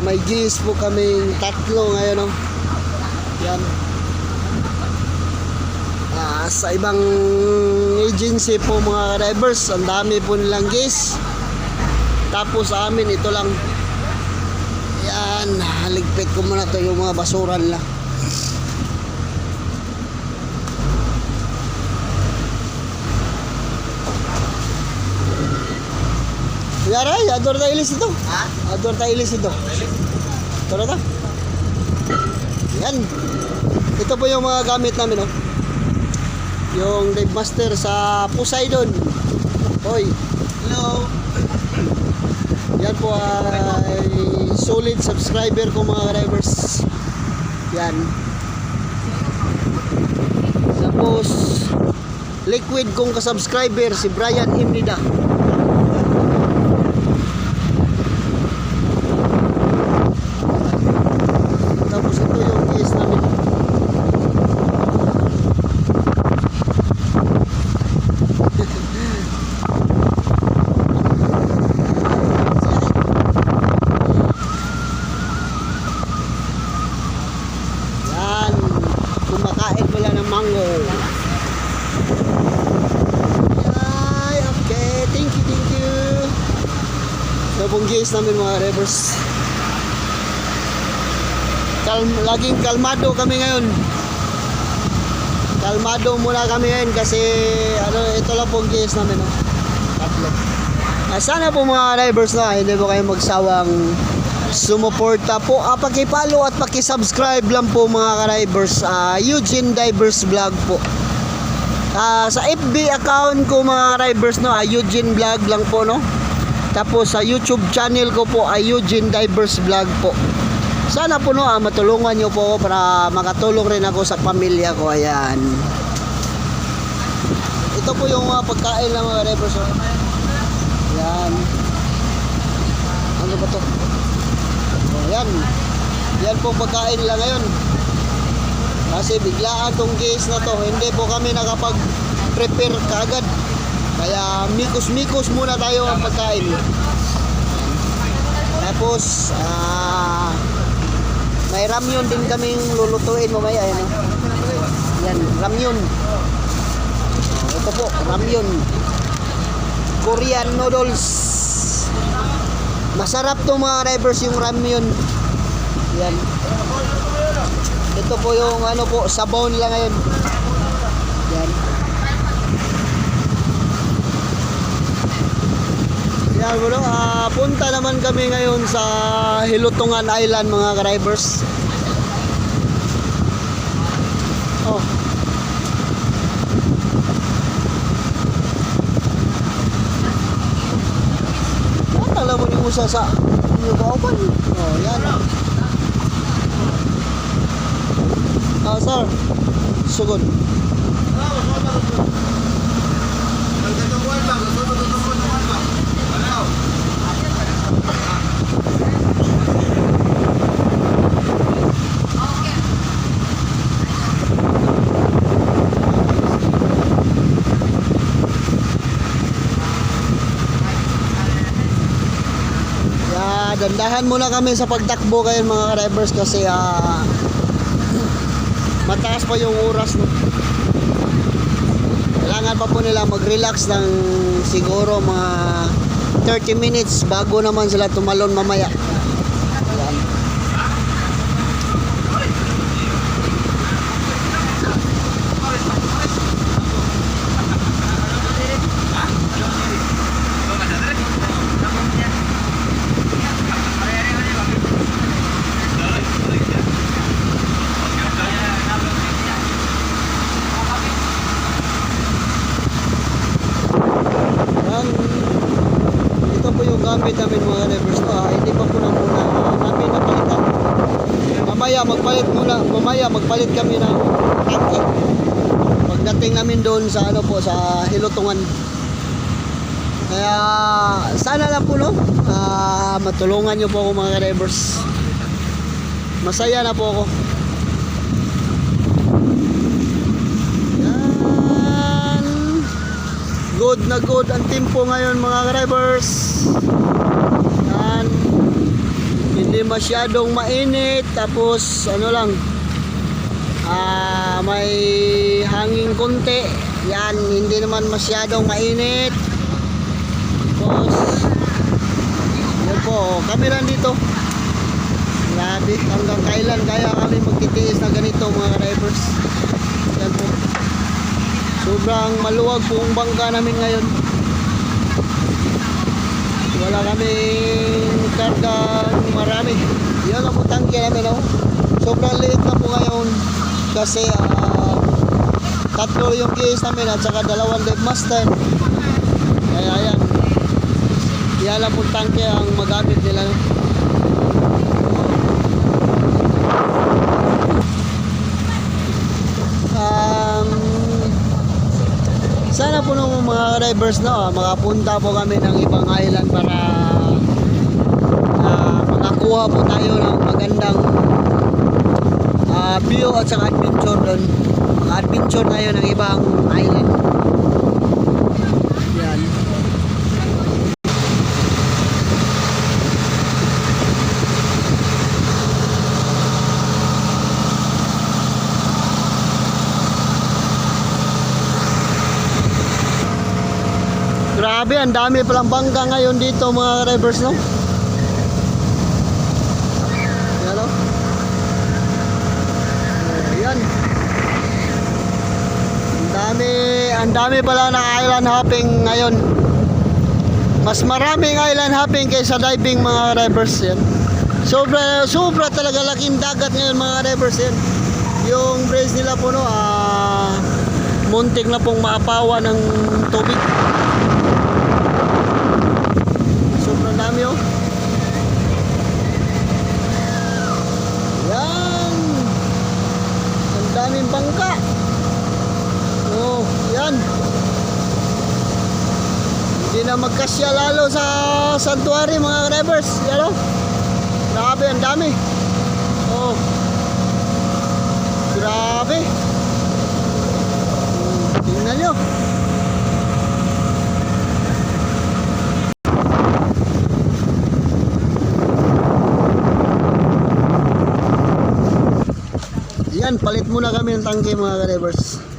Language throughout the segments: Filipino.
may gis po kaming tatlo ngayon. Oh. Yan. Ah, sa ibang agency po mga drivers, ang dami po nilang gis. Tapos sa amin ito lang. Yan, haligpit ko muna to yung mga basuran lang. Yara, ador tayo ilis ito. Ha? Ador tayo ilis ito. Ito na ta. Yan. Ito po yung mga gamit namin, oh. Yung dive master sa Poseidon. Hoy. Hello. Yan po ay solid subscriber ko mga drivers. Yan. Tapos liquid kong kasubscriber si Brian Imnida. Tapos ito yung case namin. Yan. Kumakain pala ng mango. Ay, okay. Thank you, thank you. So, pong guys namin mga revers. Kalm, laging kalmado kami ngayon. Kalmado muna kami ngayon kasi ano, ito lang pong guys namin. Oh. Tatlo. Ah, sana po mga drivers na hindi po kayo magsawang sumuporta po. Ah, paki-follow at paki-subscribe lang po mga ka-drivers. Ah, Eugene Divers Vlog po. Ah, sa FB account ko mga drivers no, ah, Eugene Vlog lang po no. Tapos sa YouTube channel ko po ay Eugene Divers Vlog po. Sana po no, ah, matulungan niyo po para makatulong rin ako sa pamilya ko. Ayan. Ito po yung mga pagkain ng mga drivers. Oh. Yan. Ano ba to? Yan. Yan po pagkain nila ngayon. Kasi biglaan tong case na to. Hindi po kami nakapag-prepare kaagad. Kaya mikos-mikos muna tayo ang pagkain. Tapos, ah, may ramyun din kaming lulutuin mamaya. Yan, oh. yan ramyun. Oh, ito po, ramyun. Korean noodles. Masarap to mga drivers yung ramyun. Yan. Ito po yung ano po, sabaw nila ngayon. Yan. Yan bro, ah, punta naman kami ngayon sa Hilutungan Island mga drivers. Oh. Yan, usa sa yung kauban. Oh, yan. Ah, sir. Sugod. Yeah, dandahan muna kami sa pagtakbo kayo mga drivers kasi ah mataas pa yung oras no. Kailangan pa po nila mag-relax ng siguro mga 30 minutes bago naman sila tumalon mamaya. Ayan. Ang ito po yung gamit namin mga drivers ah, hindi pa po na muna namin napalitan. Mamaya magpalit muna, mamaya magpalit kami ng tanke. Pagdating namin doon sa ano po sa Hilutungan. Kaya sana lang po no, ah, matulungan niyo po ako mga drivers. Masaya na po ako. Good na good ang tempo ngayon mga drivers. Yan. hindi masyadong mainit tapos ano lang ah may hangin konti yan hindi naman masyadong mainit tapos yan po kami lang dito grabe hanggang kailan kaya kami magtitiis na ganito mga drivers sobrang maluwag ang bangka namin ngayon. Wala kami kargang marami. Yan ang po tangke namin no? sobrang liit na po ngayon kasi ah, tatlo yung case namin at saka dalawang deck master kaya yan yan lang po tangke ang magamit nila no? um, sana po nung mga drivers no, makapunta po kami ng ibang island para ah, makakuha po tayo ng magandang ah, view at saka adventure doon. Adventure tayo ng ibang island. Yan. Grabe, ang dami palang bangka ngayon dito mga drivers, no? Yan, no? Ayan. Ang dami, ang dami pala ng island hopping ngayon. Mas maraming island hopping kaysa diving mga drivers yan. Sobra, sobra talaga laking dagat ngayon mga drivers yan. Yung bridge nila po no, ah, muntik na pong maapawa ng tubig. Sobrang dami oh. Yan. Ang daming bangka. Oh, yan. Hindi na magkasya lalo sa santuary mga drivers. Yan oh. Grabe, ang dami. Oh. Grabe. Tingnan nyo. Yan, palit muna kami ng tangke mga drivers.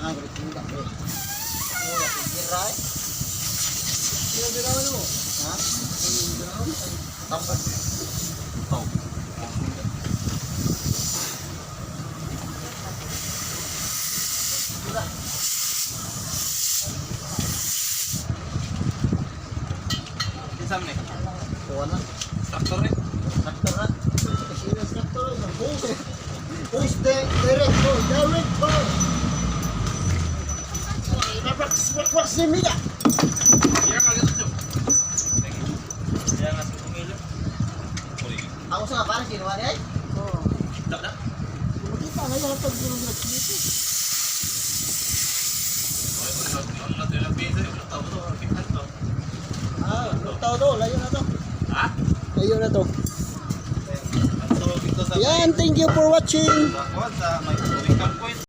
tengah boleh tinggal ni. Oh, ya tirai. Dia tirai tu. Ha? Tirai. Tampak. Tahu. Sudah. Di sana. Kawan lah. Traktor ni. Traktor lah. Ini traktor lah. Post. Post direct. Direct. Direct. Director. Nabrax, nabrax si Mia. Iya kali itu. Dia ngasih pemilu. Ako sa nga, parang kinuha niya eh. Oo. Tak dah. Makita na yung nag-dito. Orang tu lebih saya belum tahu tu kita tu. Ah, lutaw to. Layo na to. Ah? Layo na to. Sa Yan, thank you for watching.